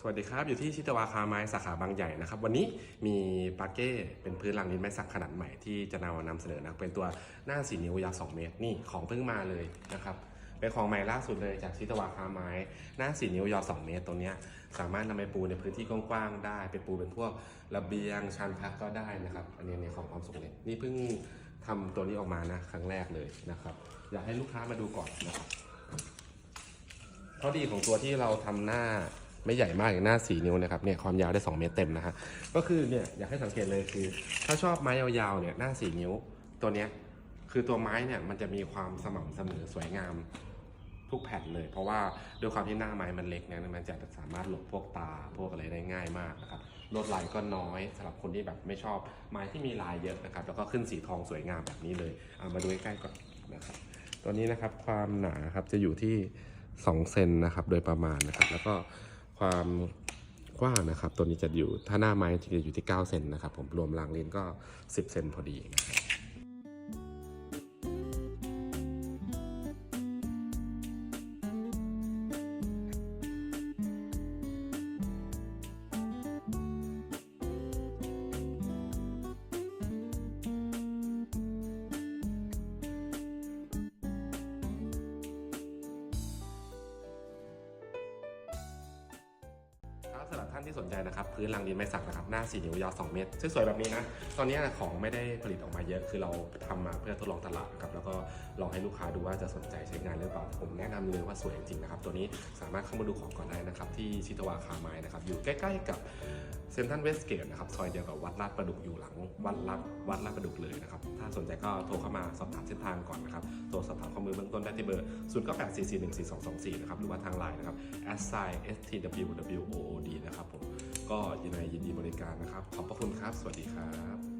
สวัสดีครับ อยู่ที่ชิตวาคาไม้สาขาบางใหญ่นะครับ วันนี้มีปาเก้เป็นพื้นรางลิ้นไม้สักขนาดใหม่ที่จะนำมานำเสนอนะเป็นตัวหน้าสีนิ้วยาว2เมตรนี่ของเพิ่งมาเลยนะครับเป็นของใหม่ล่าสุดเลยจากชิตวาคาไม้ หน้าสีนิ้วยาว2เมตรตัวนี้สามารถนำไปปูในพื้นที่กว้างๆได้ไปปูเป็นพวกระเบียงชานพักก็ได้นะครับ อันนี้ในของความสุขเนี่ยนี่เพิ่งทำตัวนี้ออกมานะครั้งแรกเลยนะครับ อยากให้ลูกค้ามาดูก่อนนะครับข้อดีของตัวที่เราทำหน้า ไม่ใหญ่มากอย่างหน้าสีนิ้วนะครับเนี่ยความยาวได้ 2 เมตรเต็มนะฮะก็คือเนี่ยอยากให้สังเกตเลยคือ ถ้าชอบไม้ยาวๆเนี่ยหน้าสีนิ้วตัวเนี้ยคือตัวไม้เนี่ยมันจะมีความสม่ำเสมอสวยงามทุกแผ่นเลย เพราะว่าด้วยความที่หน้าไม้มันเล็กเนี่ยมันจะสามารถหลบพวกตาพวกอะไรได้ง่ายมากนะครับลดลายก็น้อยสำหรับคนที่แบบไม่ชอบไม้ที่มีลายเยอะนะครับแล้วก็ขึ้นสีทองสวยงามแบบนี้เลยเอามาดูใกล้ๆก่อนนะครับตัวนี้นะครับความหนาครับจะอยู่ที่2เซนนะครับโดยประมาณนะครับ แล้วก็ ความกว้างนะครับ ตัวนี้จะอยู่ถ้าหน้าไม้จะอยู่ที่ 9 เซนนะครับผมรวมรางเลนก็ 10 เซนพอดีนะครับานที่สนใจนะครับ พื้นลังดินไม้สักนะครับ หน้า4นิ้วยาว 2 เมตรสวยๆแบบนี้นะ ตอนนี้ของไม่ได้ผลิตออกมาเยอะ คือเราทำมาเพื่อทดลองตลาดครับ แล้วก็ลองให้ลูกค้าดูว่าจะสนใจใช้งานหรือเปล่า ผมแนะนำเลยว่าสวยจริงๆนะครับ ตัวนี้สามารถเข้ามาดูของก่อนได้นะครับ ที่ชิตวาคาไม้นะครับ อยู่ใกล้ ๆ กับ เซนทันเวสเกตนะครับซอยเดียวกับวัดลาดประดุกอยู่หลังวัดลาดวัดลาดประดุกเลยนะครับ ถ้าสนใจก็โทรเข้ามาสอบถามเส้นทางก่อนนะครับโทรสอบถามข้อมูลเบื้องต้นได้ที่เบอร์ 0 9 8 4 4 1 4 2 2 4 นะครับ หรือว่าทางไลน์นะครับ s i s t w w o o d นะครับผม ก็ยินดียินดีบริการนะครับ ขอบพระคุณครับ สวัสดีครับ